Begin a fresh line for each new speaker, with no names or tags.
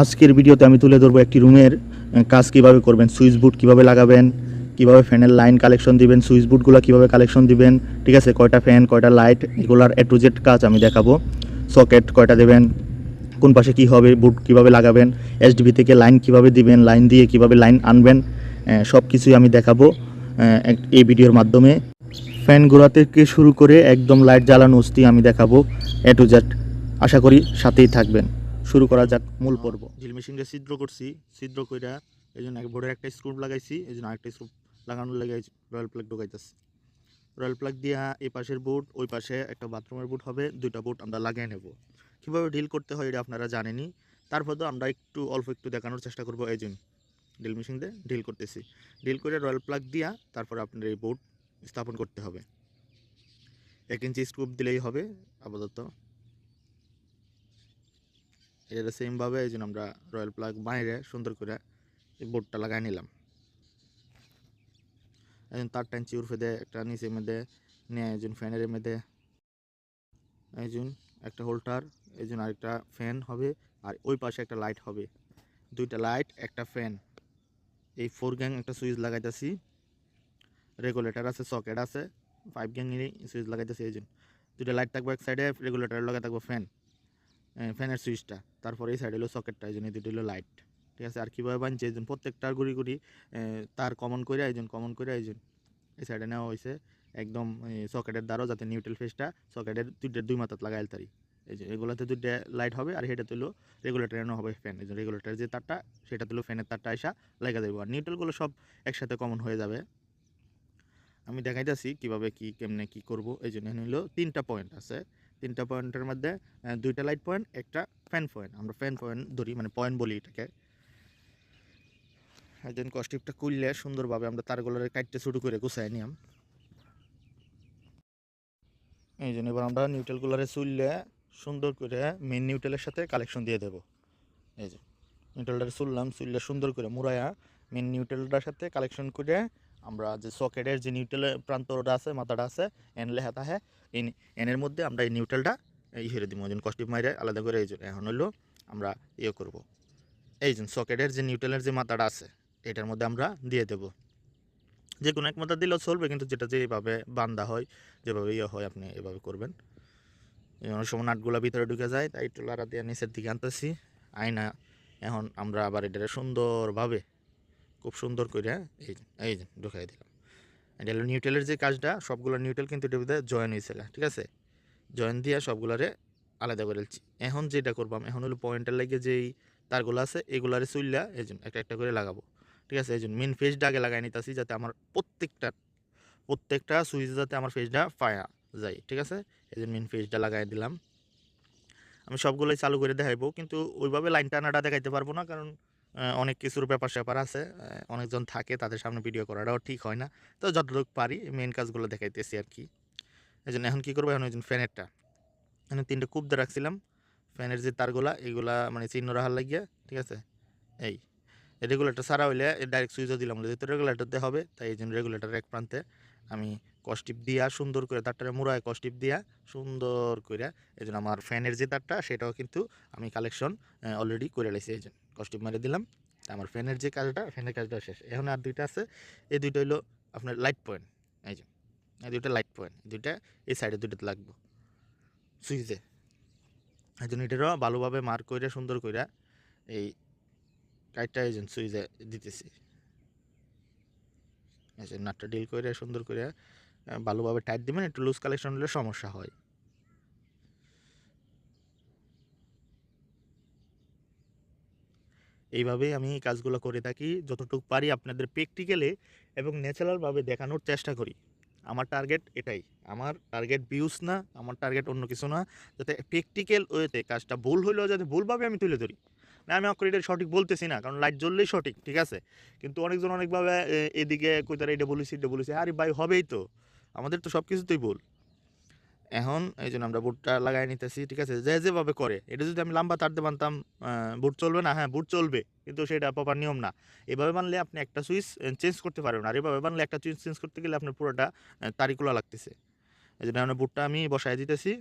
আজকের ভিডিওতে আমি তুলে ধরবো একটি রুমের কাজ কীভাবে করবেন, সুইচ বোর্ড কীভাবে লাগাবেন, কীভাবে ফ্যানের লাইন কালেকশন দিবেন, সুইচ বোর্ডগুলো কীভাবে কালেকশন দিবেন, ঠিক আছে? কয়টা ফ্যান, কয়টা লাইট, এগুলার এ টু জেড কাজ আমি দেখাবো। সকেট কয়টা দেবেন, কোন পাশে কি হবে বুট কীভাবে লাগাবেন এসডিবি থেকে লাইন কীভাবে দিবেন, লাইন দিয়ে কীভাবে লাইন আনবেন সব কিছুই আমি দেখাবো এই ভিডিওর মাধ্যমে। ফ্যানগুলো থেকে শুরু করে একদম লাইট জ্বালানো অবধি আমি দেখাবো এ টু জেড। আশা করি সাথেই থাকবেন। শুরু করা যাক মূল পর্ব। ড্রিল মেশিনটা ছিদ্র করছি ছিদ্র কইরা এই জন্য এক বোর্ডের একটা স্ক্রু লাগাইছি এই জন্য আরেকটা স্ক্রু লাগানোর লেগে রয়্যাল প্লাগ ঢোকাইতেছি। রয়্যাল প্লাগ দিয়া এই পাশের বোর্ড ওই পাশে একটা বাথরুমের বোর্ড হবে দুইটা বোর্ড আমরা লাগিয়ে নেব। কীভাবে ডিল করতে হয় এটা আপনারা জানেনই তারপর তো আমরা একটু অল্প একটু দেখানোর চেষ্টা করব এই জন্য ড্রিল মেশিন দিয়ে ডিল করতেছি। ডিল করে রয়্যাল প্লাগ দিয়া তারপর আপনার এই বোর্ড স্থাপন করতে হবে। এক ইঞ্চি স্ক্রুপ দিলেই হবে আপাতত। এটা সেমভাবে এই জন্য আমরা রয়্যাল প্লাগ বাইরে সুন্দর করে এই বোর্ডটা লাগাই নিলাম। এখন তার টাইনচি উর্ফে দেয়, একটা নিচের মধ্যে নিয়ে একজন ফ্যানের মধ্যে একজন একটা হোল্ডার, এই জন্য আরেকটা ফ্যান হবে আর ওই পাশে একটা লাইট হবে। দুইটা লাইট, একটা ফ্যান। এই ফোর গ্যাং একটা সুইচ লাগাইতেছি। রেগুলেটর আছে সকেট আছে ফাইভ গ্যাংয়েরই সুইচ লাগাইতেছি এই জন্য দুইটা লাইট থাকবে এক সাইডে রেগুলেটরের লগে থাকবে ফ্যান ফ্যানের সুইচটা। তারপরে এই সাইডে হলো সকেটটা এই জন্য দুটো হলো লাইট ঠিক আছে? আর কীভাবে বানছে? এই জন্য প্রত্যেকটার গুড়ি গুড়ি তার কমন করে এই জন্য কমন করে এই জন্য। এই সাইডে নেওয়া হয়েছে একদম সকেটের দ্বারাও যাতে নিউট্রাল ফেসটা সকেটের দুইটা, দুই মাথাত লাগাইল তারি এই যে এগুলোতে দুইটা লাইট হবে আর সেটা তুলো রেগুলেটার এনে হবে ফ্যান এই জন্য রেগুলেটার যে তারটা সেটা তুলো ফ্যানের তারটা আসা লাগা দেবো। আর নিউট্রালগুলো সব একসাথে কমন হয়ে যাবে। আমি দেখাইতেছি কীভাবে কি, কেমনে কি করব। এই জন্য হলো তিনটা পয়েন্ট আছে। তিনটা পয়েন্টের মধ্যে দুইটা লাইট পয়েন্ট একটা ফ্যান পয়েন্ট আমরা ফ্যান পয়েন্ট ধরি মানে পয়েন্ট বলি এটাকে। একজন কস্টিপটা খুললে সুন্দরভাবে আমরা তারগুলোর কাটতে শুরু করে গুছাই নিলাম। এই জন্য এবার আমরা নিউট্রালগুলোরে চুললে সুন্দর করে মেন নিউট্রালের সাথে কালেকশন দিয়ে দেব। এই যে নিউট্রালটা চুললাম, চুললে সুন্দর করে মুড়াইয়া মেন নিউট্রালটার সাথে কালেকশন করে আমরা যে সকেটের যে নিউট্রালের প্রান্তটা আছে, মাথাটা আছে এন লেখা থাকে এই এনের মধ্যে আমরা এই নিউট্রালটা, এই হেরে দিব ওজন কস্টিপ মাইরে আলাদা করে এই এখন হলো আমরা ইয়ে করব। এই যে, সকেটের যে নিউট্রালের যে মাথাটা আছে, এটার মধ্যে আমরা দিয়ে দেব। যে কোনো এক মাথা দিলেও চলবে, কিন্তু যেটা যেভাবে বান্ধা হয়, যেভাবে ইয়ে হয়, আপনি এভাবে করবেন। অনেক সময় নাটগুলা ভিতরে ঢুকে যায়, তাই লাড়া দিয়ে নিচের দিকে আনতেছি। আয়না, এখন আমরা আবার এটারে সুন্দরভাবে, খুব সুন্দর করে এই এই যে, ঢুকাই দিলাম। এটা হলো নিউট্রেলের যে কাজটা, সবগুলো নিউট্রেল কিন্তু এটার ভিতরে জয়েন হয়েছে ঠিক আছে? জয়েন দিয়ে সবগুলারে আলাদা করে এখন যেটা করবাম এখন হলো পয়েন্টের লাগে যেই তারগুলো আছে, এগুলারে চুললা এই জন্য একটা একটা করে লাগাবো। ঠিক আছে? এই জন্য মেন ফেসটা আগে লাগাই নিতেছি যাতে আমার প্রত্যেকটা প্রত্যেকটা সুইচ যাতে আমার ফেসটা পায়া যায়, ঠিক আছে? এই জন্য মেন ফেসটা লাগাই দিলাম। আমি সবগুলোই চালু করে দেখাইবো, কিন্তু ওইভাবে লাইন টানাটা দেখাইতে পারব না, কারণ অনেক কিছুর ব্যাপার স্যাপার আছে অনেকজন থাকে তাদের সামনে ভিডিও করাটাও ঠিক হয় না। তো যতটুকু পারি মেন কাজগুলো দেখাইতেছি আর কি এই জন্য এখন কী করব? এখন ওই জন্য ফ্যানেরটা এখানে তিনটে কূপ দিয়ে রাখছিলাম। ফ্যানের যে তারগুলা, এগুলা মানে চিহ্ন রাখার লাগিয়ে, ঠিক আছে? এই রেগুলেটর সারা হইলে ডাইরেক্ট সুইচও দিলাম যেহেতু রেগুলেটরতে হবে, তাই এই জন্য রেগুলেটরের এক প্রান্তে আমি কস্টিপ দিয়া সুন্দর করে তারটারে মুড়ায় কস্টিপ দিয়া সুন্দর করে এই আমার ফ্যানের যে তারটা, সেটাও কিন্তু আমি কালেকশন অলরেডি করে লাইছি, এই জন্য। কস্টিপ মেরে দিলাম। আমার ফ্যানের যে কাজটা, ফ্যানের কাজটা শেষ। এখন আর দুইটা আছে। এই দুইটা হলো আপনার লাইট পয়েন্ট এই যে, এই দুইটা লাইট পয়েন্ট দুইটা, এই সাইডে দুইটাতে লাগবো। সুইচে এই জন্য এটারও ভালোভাবে মার্ক করে সুন্দর করে এই কাইটটা এই জন্য সুইচে দিতেছি। এই নাটটা ডিল করে সুন্দর করে ভালোভাবে টাইট দিবেন, একটু লুজ কালেকশন হলে সমস্যা হয়। এইভাবেই আমি এই কাজগুলো করে থাকি, যতটুকু পারি আপনাদের প্র্যাকটিক্যালে এবং ন্যাচারালভাবে দেখানোর চেষ্টা করি। আমার টার্গেট এটাই। আমার টার্গেট ভিউস না, আমার টার্গেট অন্য কিছু না, যাতে প্র্যাকটিক্যাল ওয়েতে কাজটা ভুল হলেও যাতে ভুলভাবে আমি তুলে ধরি। না, আমি অক্ষর এটা সঠিক বলতেছি না, কারণ লাইট জ্বললেই সঠিক, ঠিক আছে? কিন্তু অনেকজন অনেকভাবে এদিকে কইতারা এটা বলেছি এটা বলেছি, আরে ভাই হবেই তো। আমাদের তো সব কিছুতেই ভুল। এখন এই জন্য আমরা বুটটা লাগাই নিতেছি, ঠিক আছে? যে যেভাবে করে। এটা যদি আমি লম্বা তারতে বানতাম বুট চলবে না? হ্যাঁ বুট চলবে, কিন্তু সেটা প্রপার নিয়ম না। এভাবে বানলে আপনি একটা সুইচ চেঞ্জ করতে পারবেন আর এভাবে বানলে একটা সুইচ চেঞ্জ করতে গেলে আপনার পুরোটা তারিকুলা লাগতেছে। এই জন্য আমরা বুটটা আমি বসায় দিতেছি।